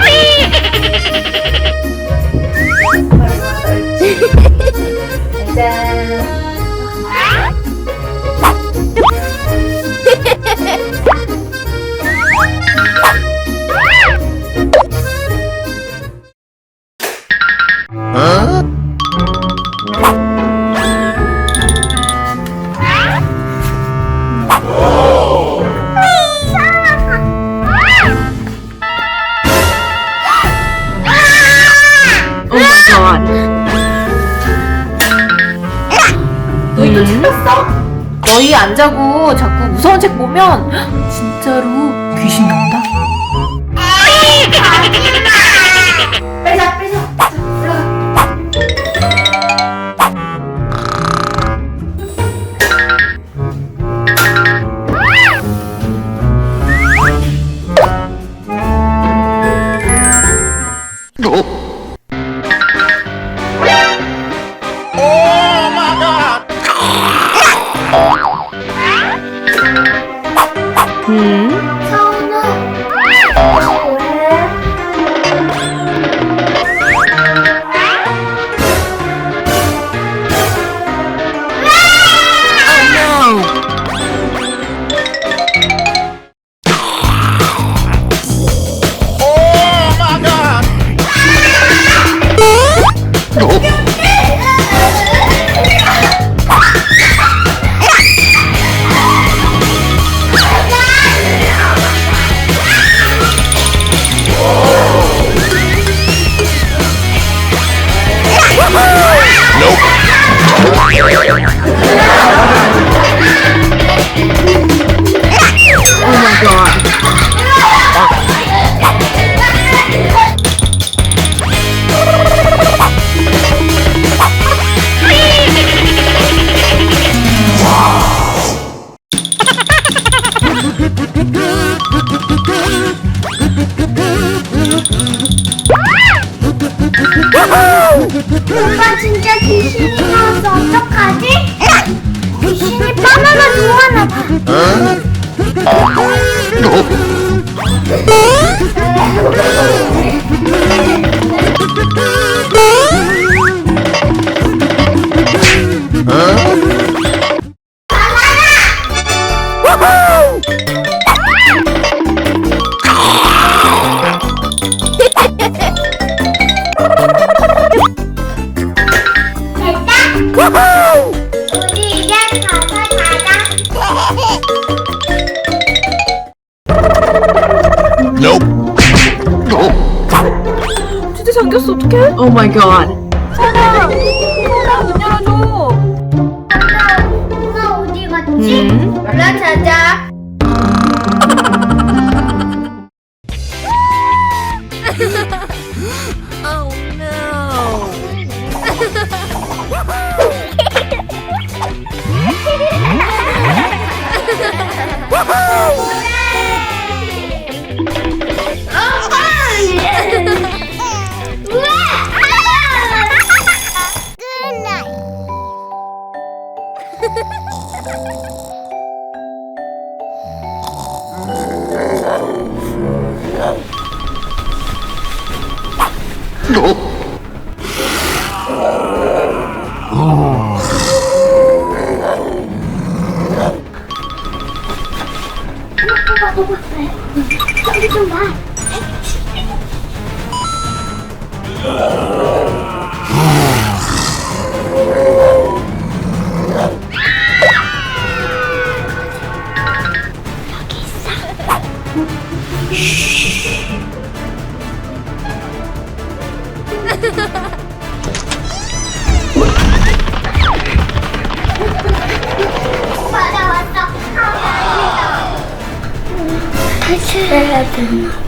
Whee! 안 자고 자꾸 무서운 책 보면 진짜로 귀신 나온 잠겼어 어떡해? 오 마이 갓. 사나 사나 문 열어줘. 엄마 어디 갔지? 음. 얼른 자자. 오 빠 What happened?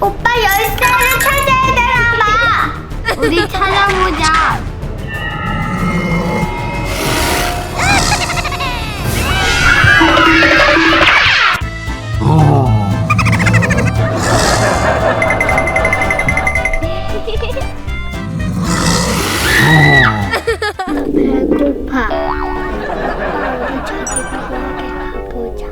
오빠 열쇠를 찾아야 되나 봐. 우리 찾아보자. 배고파. 우리 저기 부엌에 가보자.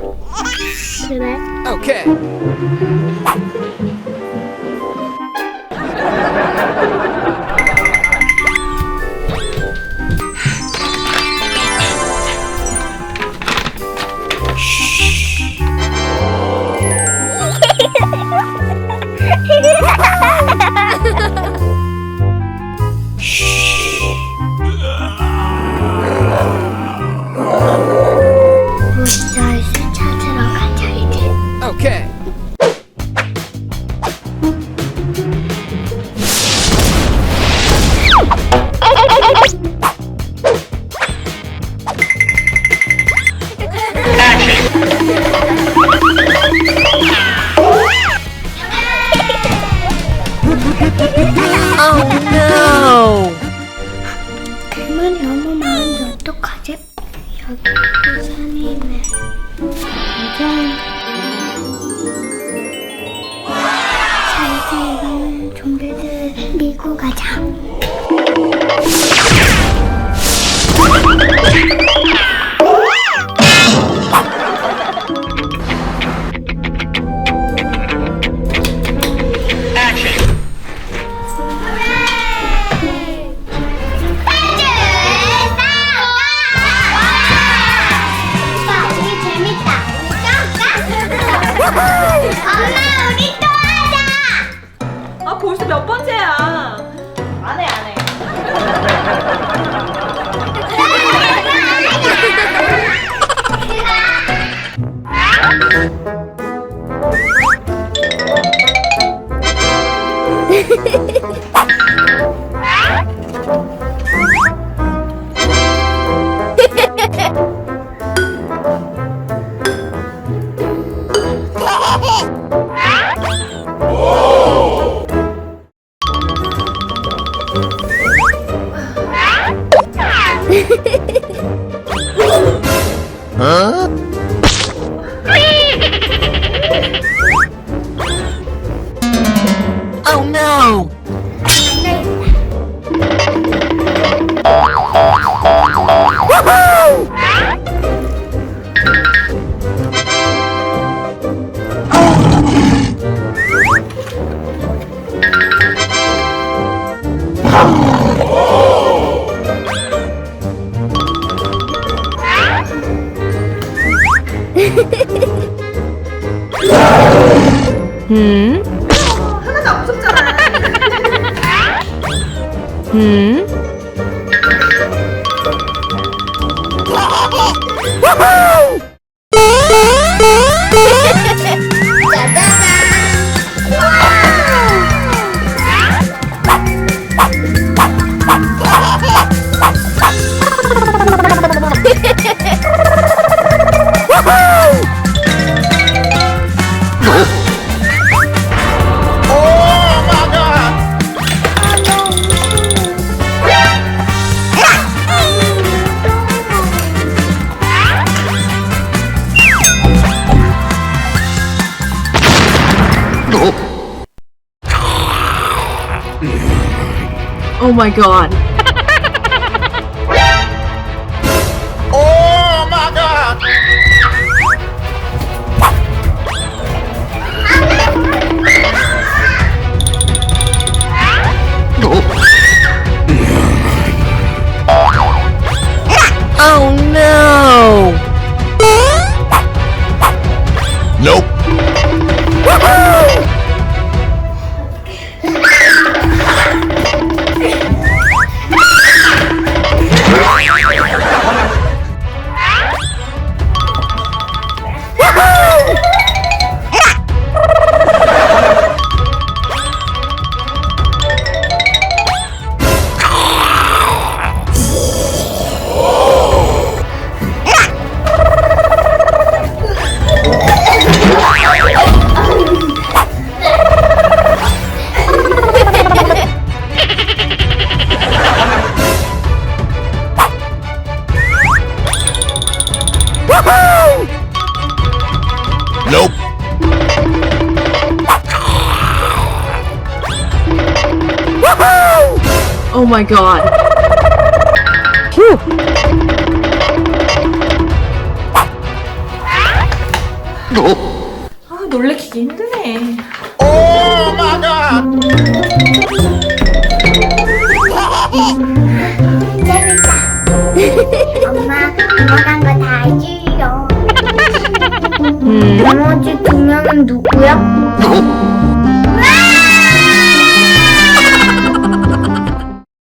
thank you Go! Hmm? 嗯。My god. Oh my god! Oh, oh no! Nope. Nope. Oh my god. Whew. 아 놀래키기 힘드네. Oh my 재밌다. 엄마, 이거 간 누구야?